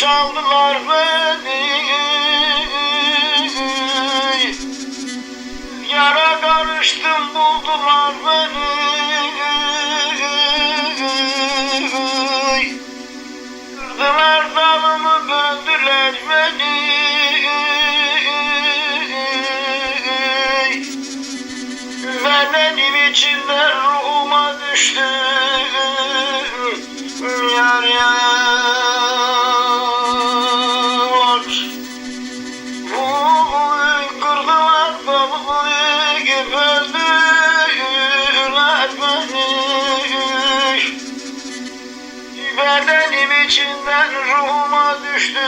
çaldılar beni. Yara karıştım buldular beni. Kırdılar dalımı böldüler beni. Bedenim içinde ruhuma düştü Yar yar içinden ruhuma düştü.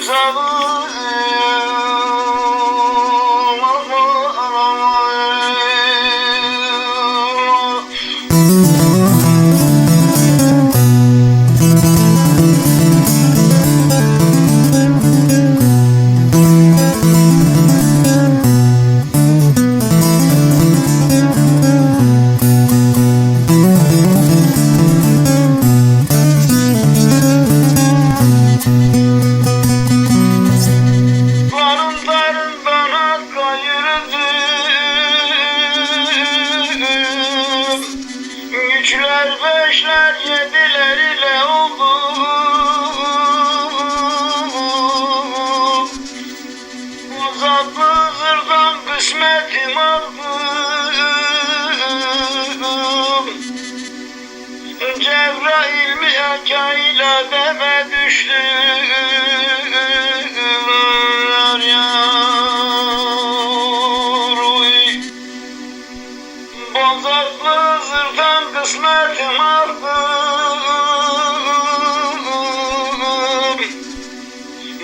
Zalim deme düştü Yar. Uy Bozaklı zırdan kısmetim aldım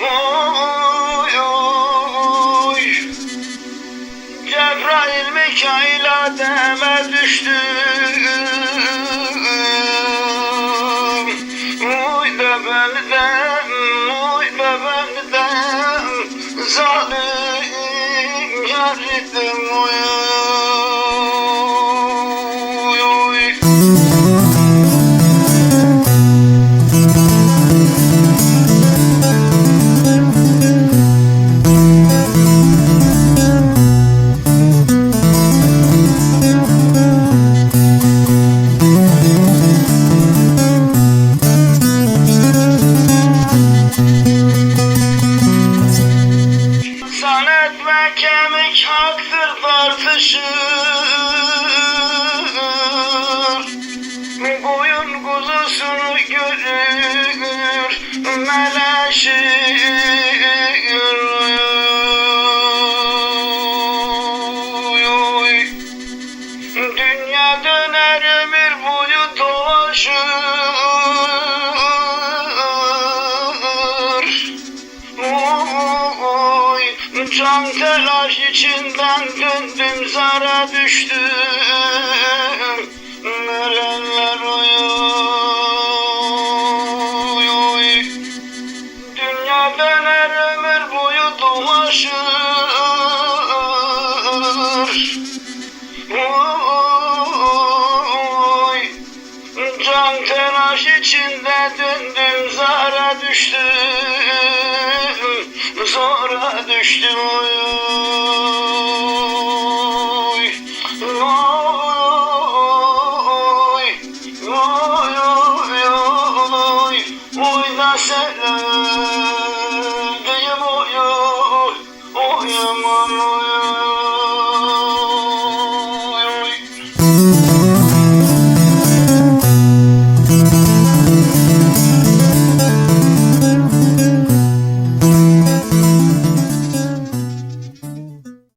Oy oy. Cebrail Mikail'a deme düştüm can telaş içinden döndüm zara düştüm Nereler oy oy, oy. Dünya döner ömür boyu dolaşır telaş içinde döndüm zara düştüm Zora düştüm oy Oy Oy oy oy Oy da selam oy oy Oy